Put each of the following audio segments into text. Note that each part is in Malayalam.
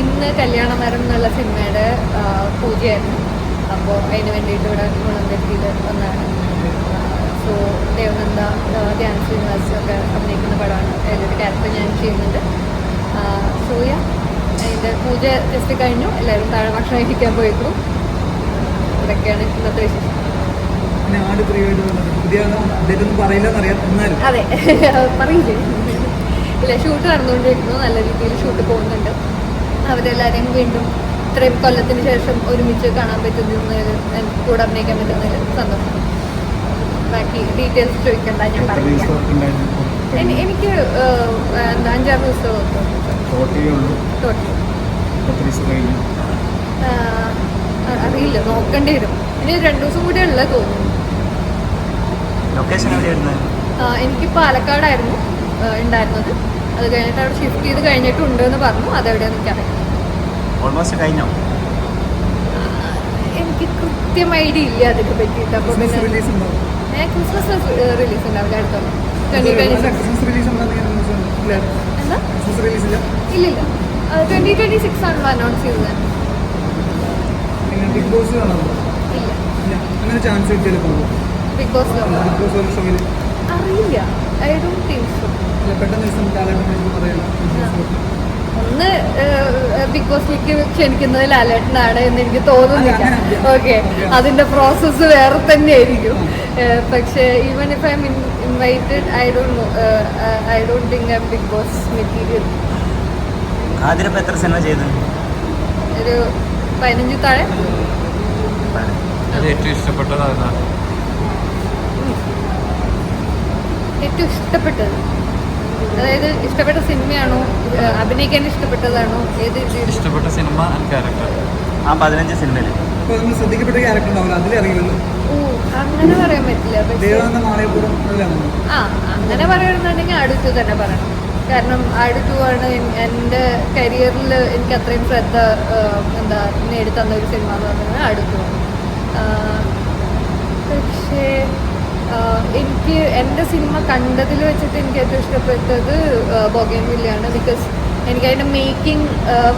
ഇന്ന് കല്യാണ. മരം എന്നുള്ള സിനിമയുടെ പൂജയായിരുന്നു. അപ്പോൾ അതിന് വേണ്ടിയിട്ട് ഇവിടെ ഗുണന്തരത്തിൽ വന്നാണ് സോ ദേവനന്ദ ധ്യാന ശ്രീനിവാസ് ഒക്കെ അഭിനയിക്കുന്ന പടമാണ്. അതിലൊരു ക്യാരക്ടർ ഞാൻ ചെയ്യുന്നുണ്ട്. സൂയ അതിന്റെ പൂജ ജസ്റ്റ് കഴിഞ്ഞു. എല്ലാവരും താഴെ ഭക്ഷണം കഴിക്കാൻ പോയിരുന്നു ഇതൊക്കെയാണ് ഇന്നത്തെ വിശേഷം. ആട് പ്രിയമായിട്ട് വന്നത്. പുതിയ പറയില്ലെന്ന് അറിയാം എന്നാലും. അതെ. പറയില്ലേ ഇല്ല ഷൂട്ട് നടന്നുകൊണ്ടിരിക്കുന്നു. നല്ല രീതിയിൽ ഷൂട്ട് പോകുന്നുണ്ട്. അവരെല്ലാവരെയും വീണ്ടും ഇത്രയും കൊല്ലത്തിന് ശേഷം ഒരുമിച്ച് കാണാൻ പറ്റുന്നതിൽ കൂടെ അഭിനയിക്കാൻ പറ്റുന്നതിൽ സന്തോഷം. ബാക്കി ഡീറ്റെയിൽസ് ചോദിക്കണ്ട ഞാൻ പറയാം. എനി- എനിക്ക് അഞ്ചാറ് ദിവസം അറിയില്ല. നോക്കേണ്ടി വരും. ഇനി രണ്ടു ദിവസം കൂടെ ഉള്ളത് തോന്നുന്നു. ലൊക്കേഷൻ എവിടെയായിരുന്നു? എനിക്ക് പാലക്കാടായിരുന്നു ഉണ്ടായിരുന്നത്. അത് കഴിഞ്ഞിട്ട് അവിടെ ഷിഫ്റ്റ് ചെയ്ത് കഴിഞ്ഞിട്ടുണ്ട് എന്ന് പറഞ്ഞു. അതെവിടെയാണെന്ന് എനിക്കറിയാം ഓൾമോസ്റ്റ് കഴിഞ്ഞോ? എനിക്ക് കൃത്യം ഐഡിയ ഇല്ല അതിനെ പറ്റിയിട്ട്. അപ്പോൾ പിന്നെ ക്രിസ്മസ് റിലീസ് ഉണ്ടാവില്ല അടുത്തോളം ഇല്ലില്ല ട്വന്റി ട്വന്റി സിക്സ് ആണല്ലോ അനൗൺസ് ചെയ്തത്. ബിഗ് ബോസ് കാണാൻ ഇല്ല. ഇല്ല. അങ്ങനെ ചാൻസ് കിട്ടിയാലും പോകും ബിഗ് ബോസ് ഒരു ഷോയിൽ അറിയില്ല ഐ ഡോണ്ട് തിങ്ക് സോ ഒന്ന് ബിഗ് ബോസിലേക്ക് ക്ഷണിക്കുന്നത് ലാലേട്ടനാണ് എന്ന് എനിക്ക് തോന്നുന്നില്ല. ഓക്കെ അതിന്റെ പ്രോസസ്സ് വേറെ തന്നെയായിരിക്കും. ആയിരിക്കും പക്ഷേ even if I'm invited I don't know I don't think I big boss material ആദ്യം എത്ര സിനിമ ചെയ്തു? ഒരു പതിനഞ്ച് താഴെ. ഏറ്റവും ഇഷ്ടപ്പെട്ടതാണ്. ഏറ്റവും ഇഷ്ടപ്പെട്ടത്? അതായത് ഇഷ്ടപ്പെട്ട സിനിമയാണോ? അഭിനയിക്കാൻ ഇഷ്ടപ്പെട്ടതാണോ? ഏത് ഇഷ്ടപ്പെട്ട സിനിമ ക്യാരക്ടർ. ആ പതിനഞ്ച് സിനിമയിൽ ഇപ്പോൾ നമ്മൾ ശ്രദ്ധിക്കപ്പെട്ട ക്യാരക്ടർ ഉണ്ടാവില്ല അങ്ങനെ പറയാൻ പറ്റില്ല. ആ അങ്ങനെ പറയണമെന്നുണ്ടെങ്കിൽ അടുത്തു തന്നെ പറയണം. കാരണം അടുത്തു ആണ് എന്റെ എന്റെ കരിയറിൽ എനിക്ക് അത്രയും ശ്രദ്ധ എന്താ നേടിത്തന്ന ഒരു സിനിമ എന്ന് പറഞ്ഞാൽ അടുത്തു. പക്ഷേ എനിക്ക് എന്റെ സിനിമ കണ്ടതിൽ വെച്ചിട്ട് എനിക്ക് ഏറ്റവും ഇഷ്ടപ്പെട്ടത് ബോഗേൻ വില്ലയാണ് ബിക്കോസ് എനിക്ക് അതിന്റെ മേക്കിംഗ്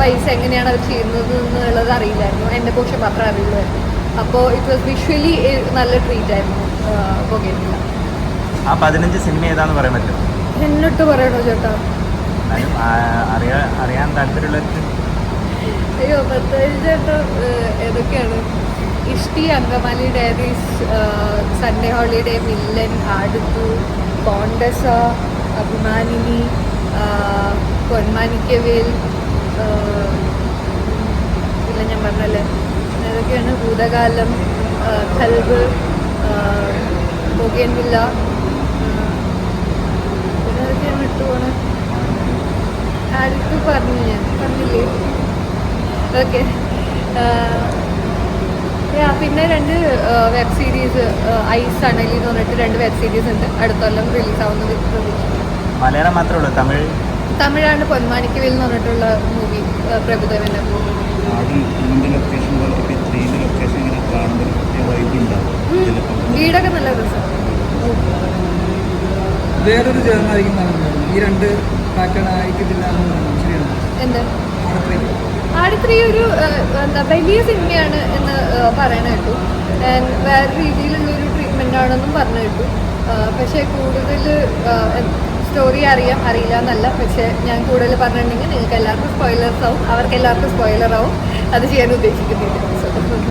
വൈസ് എങ്ങനെയാണ് അത് ചെയ്യുന്നത് എന്നുള്ളത് അറിയില്ലായിരുന്നു. എന്റെ പോഷൻ മാത്രമേ അറിയുള്ളായിരുന്നു അപ്പോൾ ഇറ്റ് വാസ് വിഷ്വലി നല്ല ട്രീറ്റ് ആയിരുന്നു ബോഗൻ വില്ല. ആ പതിനഞ്ച് സിനിമ ഏതാന്ന് പറയാൻ പറ്റുമോ? എന്നിട്ട് പറയണോ ചേട്ടാ? അറിയാൻ താല്പര്യമുള്ള അയ്യോ പത്തഞ്ച് ചേട്ടാ ഏതൊക്കെയാണ്? ഇഷ്ടി Angamaly diaries Sunday holiday villain ആടുത്തു Contessa അഭിമാനിനി പൊന്മാനിക്കവേൽ ഇല്ല ഞാൻ പറഞ്ഞല്ലേ ഇതൊക്കെയാണ് ഭൂതകാലം കൽബ് ബൊഗേൻ വില്ല പിന്നെ ഏതൊക്കെയാണ് ഇട്ടുപോണേ ആർക്ക് പറഞ്ഞു ഞാൻ? പറഞ്ഞില്ലേ? ഓക്കെ. പിന്നെ രണ്ട് വെബ് സീരീസ് ഐസ് അണലി എന്ന് പറഞ്ഞിട്ട് രണ്ട് വെബ് സീരീസ് ഉണ്ട്. അടുത്ത കൊല്ലം റിലീസ് ആവുന്നത് മലയാളം മാത്രമേ ഉള്ളൂ? തമിഴ്? തമിഴാണ് പൊന്മാണിക്കവിൽ എന്ന് പറഞ്ഞിട്ടുള്ള മൂവി പ്രഭുദേവന്റെ മൂവി വീടൊക്കെ നല്ല രസം. വേറൊരു ചേർന്നായിരിക്കും ഈ രണ്ട് പാറ്റേൺ ആയിരിക്കത്തില്ല എന്ത്? ആടത്രി ഒരു എന്താ വലിയ സിനിമയാണ് എന്ന് പറയണ കേട്ടു. വേറെ രീതിയിലുള്ള ഒരു ട്രീറ്റ്മെന്റ് ആണെന്നും പറഞ്ഞു കേട്ടു. പക്ഷേ കൂടുതൽ സ്റ്റോറി അറിയാം അറിയില്ല എന്നല്ല പക്ഷേ ഞാൻ കൂടുതൽ പറഞ്ഞിട്ടുണ്ടെങ്കിൽ നിങ്ങൾക്ക് എല്ലാവർക്കും സ്പോയിലേഴ്സ് ആവും. അവർക്ക് എല്ലാവർക്കും സ്പോയിലർ ആവും. അത് ചെയ്യാൻ ഉദ്ദേശിക്കുന്നില്ല.